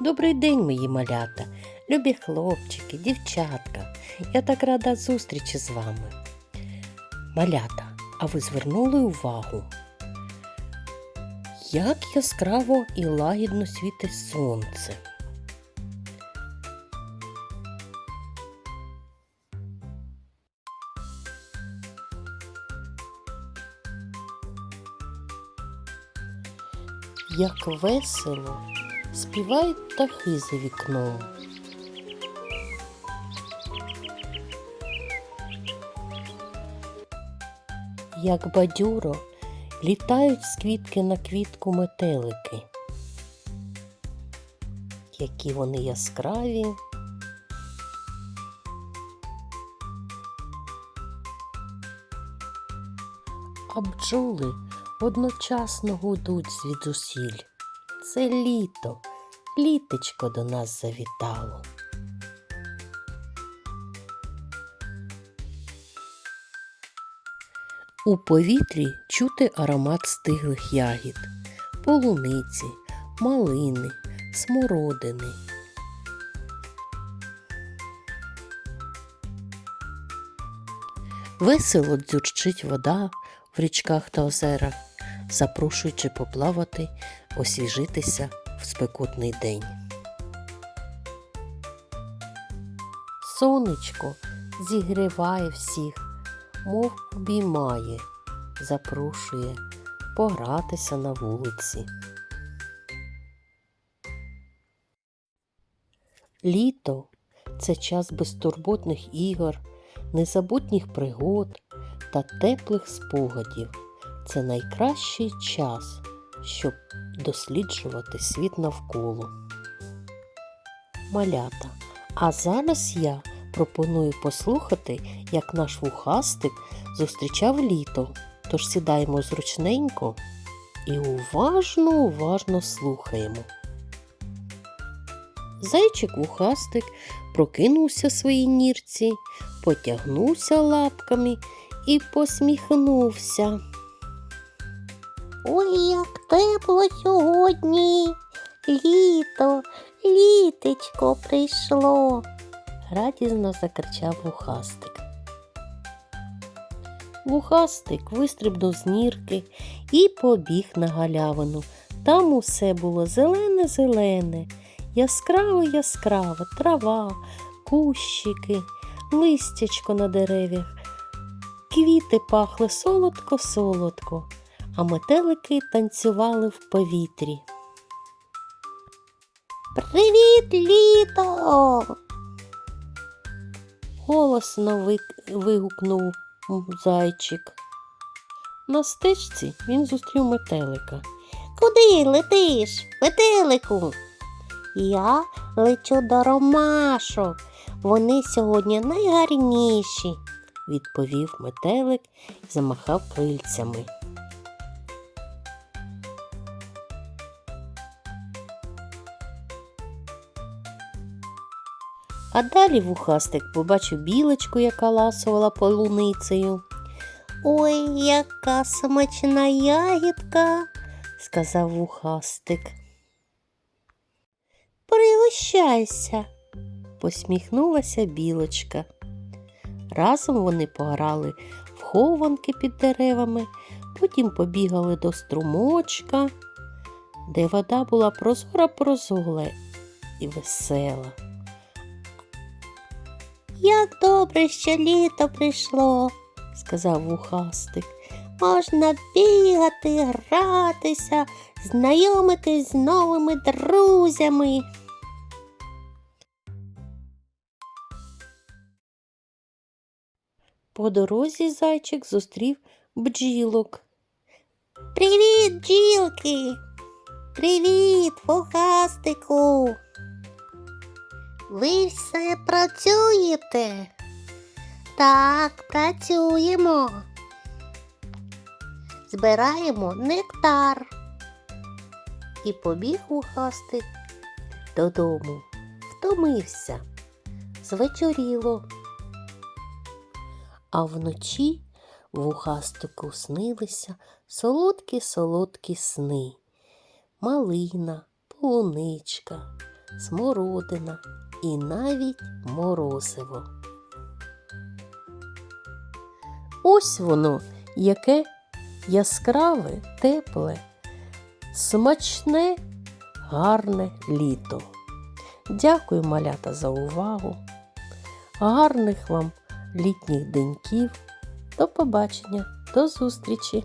Добрий день, мої малята, любі хлопчики, дівчатка. Я так рада зустрічі з вами. Малята, а ви звернули увагу? Як яскраво і лагідно світить сонце. Як весело співають птахи за вікном. Як бадьоро літають з квітки на квітку метелики. Які вони яскраві. А бджоли одночасно гудуть звідусіль. Це літо, літечко до нас завітало. У повітрі чути аромат стиглих ягід, полуниці, малини, смородини. Весело дзюрчить вода в річках та озерах, запрошуючи поплавати, освіжитися в спекотний день. Сонечко зігріває всіх, мов обіймає, запрошує погратися на вулиці. Літо це час безтурботних ігор, незабутніх пригод та теплих спогадів. Це найкращий час, щоб досліджувати світ навколо. Малята. А зараз я пропоную послухати, як наш вухастик зустрічав літо. Тож сідаємо зручненько і уважно, уважно слухаємо. Зайчик вухастик прокинувся в своїй нірці, потягнувся лапками і посміхнувся. Ой, як тепло сьогодні. Літо, літечко прийшло. радісно закричав вухастик. Вухастик вистрибнув з нірки і побіг на галявину. Там усе було зелене-зелене, яскраво яскраво, трава, кущики, листячко на деревах. Квіти пахли солодко-солодко, а метелики танцювали в повітрі. Привіт, літо! Голосно вигукнув зайчик. На стежці він зустрів метелика. Куди летиш, метелику? Я лечу до ромашок. Вони сьогодні найгарніші. відповів метелик і замахав крильцями. А далі вухастик побачив білочку, яка ласувала полуницею, Ой, яка смачна ягідка. сказав вухастик. Пригощайся. Посміхнулася білочка. Разом вони пограли в хованки під деревами, потім побігали до струмочка, де вода була прозора прозола і весела. Як добре, що літо прийшло. сказав вухастик. Можна бігати, гратися, знайомитись з новими друзями. По дорозі зайчик зустрів бджілок. Привіт, бджілки! Привіт, фугастику! Ви все працюєте? Так, працюємо. Збираємо нектар. І побіг вухастик додому. Втомився. Звечоріло. А вночі вухастику снилися солодкі солодкі сни. Малина, полуничка, смородина і навіть морозиво. Ось воно, яке яскраве, тепле, смачне, гарне літо. Дякую, малята, за увагу. Гарних вам літніх деньків. До побачення, до зустрічі!